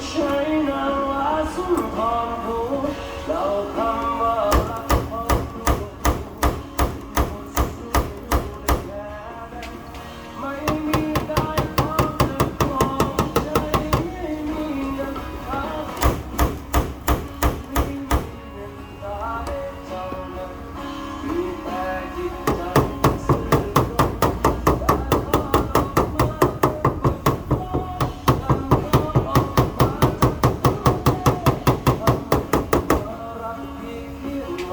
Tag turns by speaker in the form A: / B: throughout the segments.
A: shine a light upon me.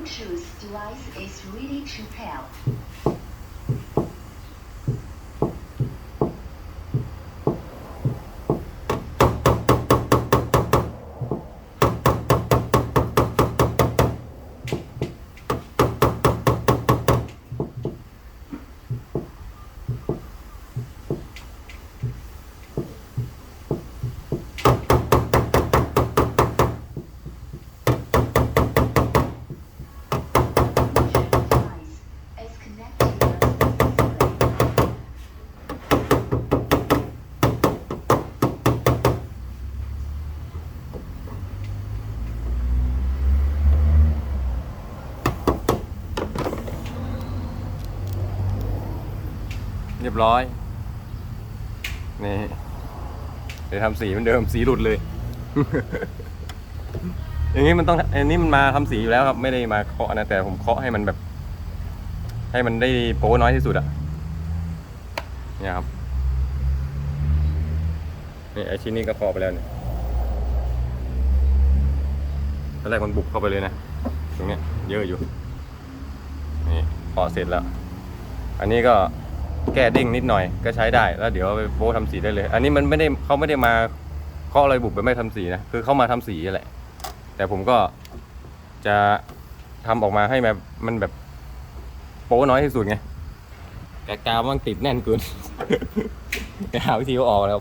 A: Bluetooth device is ready to pair.
B: เรียบร้อย นี่เดี๋ยวทำสีเหมือนเดิมสีหลุดเลย อย่างนี้มันต้องอันนี้มันมาทำสีอยู่แล้วครับ ไม่ได้มาเคาะนะแต่ผมเคาะให้มันแบบ ให้มันได้โป้น้อยที่สุดอะเนี่ยครับนี่ไอชิ้นนี้ก็เคาะไปแล้วเนี่ยตอนแรกมันบุกเข้าไปเลยนะตรงเนี้ยเยอะอยู่นี่เคาะเสร็จแล้ว อันนี้ก็ แก้ดิ้งนิดหน่อยก็ใช้ได้ แล้วเดี๋ยวเอาไปโป้ทำสีได้เลย อันนี้มันไม่ได้เขาไม่ได้มาเคาะอะไรบุบไปไม่ทำสีนะคือเขามาทำสีแหละ แต่ผมก็จะทำออกมาให้แบบมันแบบโป้น้อยที่สุดไงแกากาวมันติดแน่นเกิน ไปหาวิธีเอาออกแล้ว